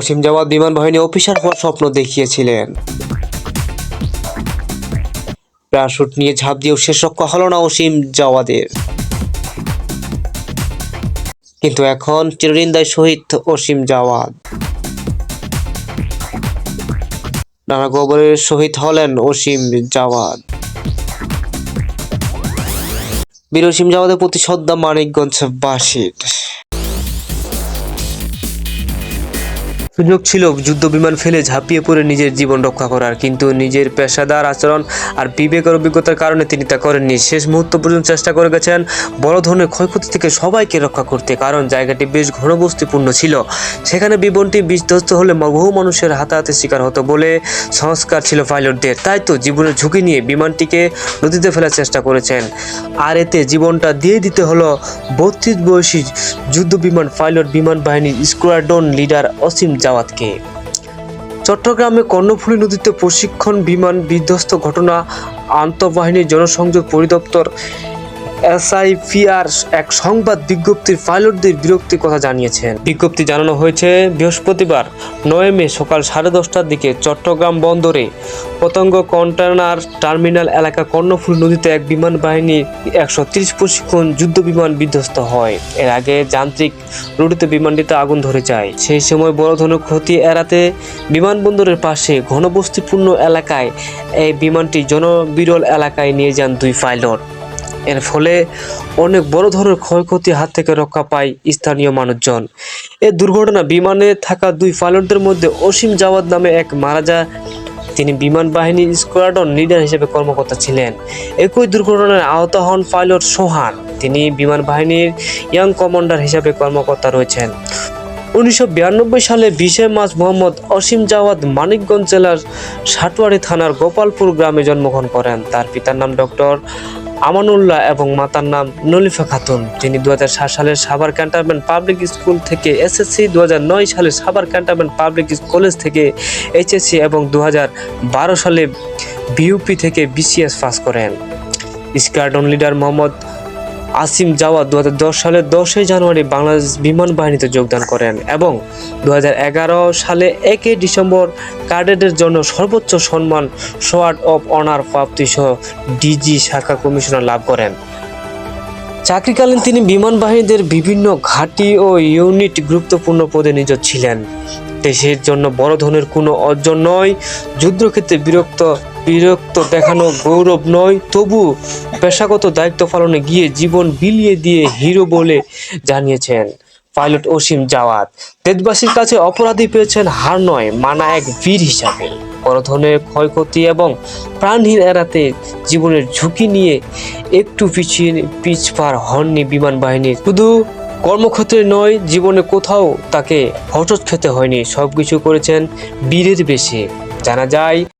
অসীম Javad বিমান বাহিনী officer হওয়ার স্বপ্ন দেখিয়েছিলেন। প্যারাশুট নিয়ে ঝাঁপ দিয়েও শেষ রক্ষা হলো না অসীম জাওয়াদের কিন্তু এখন চিরনিন্দায় শহীদ অসীম জাওয়াদ নানা গোবরের শহীদ হলেন অসীম জাওয়াদ বীর অসীম জাওয়াদের প্রতি শ্রদ্ধা মানিকগঞ্জ সুযোগ ছিল, যুদ্ধ বিমান ফেলে ঝাঁপিয়ে পড়ে নিজের জীবন রক্ষা করার। কিন্তু নিজের পেশাদার আচরণ আর বিবেকের অভিজ্ঞতার কারণে তিনি তা করেননি। শেষ মুহূর্ত পর্যন্ত চেষ্টা করে গেছেন বড় ধরনের ক্ষয়ক্ষতি থেকে সবাইকে রক্ষা করতে, কারণ জায়গাটি বেশ ঘনবস্তিপূর্ণ ছিল। সেখানে বিমানটি বিধ্বস্ত হলে বহু মানুষের হাতাহাতে শিকার হতো বলে সংস্কার ছিল পাইলটদের। তাই তো জীবনের ঝুঁকি নিয়ে বিমানটিকে নদীতে ফেলার চেষ্টা করেছেন। আর এতে জীবনটা দিয়ে দিতে হলো বত্রিশ বয়সী যুদ্ধ বিমান পাইলট বিমান বাহিনীর স্কোয়াড্রন লিডার অসীম জাওয়াতকে চট্টগ্রামে কর্ণফুলী নদীতে প্রশিক্ষণ বিমান বিধ্বস্ত ঘটনা আন্তঃবাহিনীর জনসংযোগ পরিদপ্তর এসআইপিআর এক সংবাদ বিজ্ঞপ্তির পাইলটদের বিরক্তির কথা জানিয়েছেন। বিজ্ঞপ্তি জানানো হয়েছে, বৃহস্পতিবার নয় মে সকাল সাড়ে দশটার দিকে চট্টগ্রাম বন্দরে পতঙ্গ কন্টেনার টার্মিনাল এলাকা কর্ণফুল নদীতে এক বিমান বাহিনীর একশো তিরিশ প্রশিক্ষণ যুদ্ধ বিমান বিধ্বস্ত হয়। এর আগে যান্ত্রিক রুটিতে বিমানটিতে আগুন ধরে যায়। সেই সময় বড় ধরনের ক্ষতি এড়াতে বিমানবন্দরের পাশে ঘনবস্তিপূর্ণ এলাকায় এই বিমানটি জনবিরল এলাকায় নিয়ে যান দুই পাইলট। এর ফলে অনেক বড় ধরনের ক্ষয়ক্ষতি হাত থেকে রক্ষা পায় স্থানীয় মানুষজন। এ দুর্ঘটনা বিমানে থাকা দুই পাইলটদের মধ্যে অসীম জাওয়াদ নামে এক মারা যায়। তিনি বিমান বাহিনীর স্কোয়াড্রন লিডার হিসেবে কর্মকর্তা ছিলেন। একই দুর্ঘটনায় আহত হন পাইলট সোহান। তিনি বিমান বাহিনীর ইয়াং কমান্ডার হিসেবে কর্মকর্তা রয়েছেন। উনিশশো বিরানব্বই সালে বিশে মার্চ মোহাম্মদ অসীম জাওয়াদ মানিকগঞ্জ জেলার সাটুয়ারি থানার গোপালপুর গ্রামে জন্মগ্রহণ করেন। তার পিতার নাম ডক্টর আমানুল্লাহ এবং মাতার নাম নলিফা খাতুন। যিনি দু হাজার সাত সালের সাভার ক্যান্টারমেন্ট পাবলিক স্কুল থেকে এসএসসি দু হাজার নয় সালে সাভার ক্যান্টারমেন্ট পাবলিক কলেজ থেকে এইচএসসি এবং দু হাজার বারো সালে বিউপি থেকে বিসিএস পাস করেন। স্কোয়াড্রন লিডার মোহাম্মদ আসিম জাওয়াদ দু সালের দশই জানুয়ারি বাংলাদেশ বিমান বাহিনীতে যোগদান করেন এবং দু হাজার এগারো সালে একই ডিসেম্বর কাডেটের জন্য সর্বোচ্চ সম্মান, সোয়ার্ড অফ অনার প্রাপ্তি সহ ডিজি শাখা কমিশনার লাভ করেন। চাকরিকালীন তিনি বিমান বাহিনীদের বিভিন্ন ঘাঁটি ও ইউনিট গুরুত্বপূর্ণ পদে নিয়োজিত ছিলেন। দেশের জন্য বড় ধরনের কোনো অর্জন নয়, যুদ্ধক্ষেত্রে বিরক্ত বিরক্ত দেখানো গৌরব নয়, তবু পেশাগত দায়িত্ব পালনে গিয়ে জীবন বিলিয়ে দিয়ে হিরো বলে জানিয়েছেন পাইলট অসীম জাওয়াত। দেশবাসীর কাছে অপরাধী পেয়েছেন হার নয়, মানা এক বীর হিসাবে। বড় ধরনের ক্ষয়ক্ষতি এবং প্রাণহীন এড়াতে জীবনের ঝুঁকি নিয়ে একটু পিছিয়ে পিছপার হননি বিমান বাহিনীর। শুধু কর্মক্ষেত্রে নয়, জীবনে কোথাও তাকে হঠৎ খেতে হয়নি। সবকিছু করেছেন বীরের বেশে। জানা যায়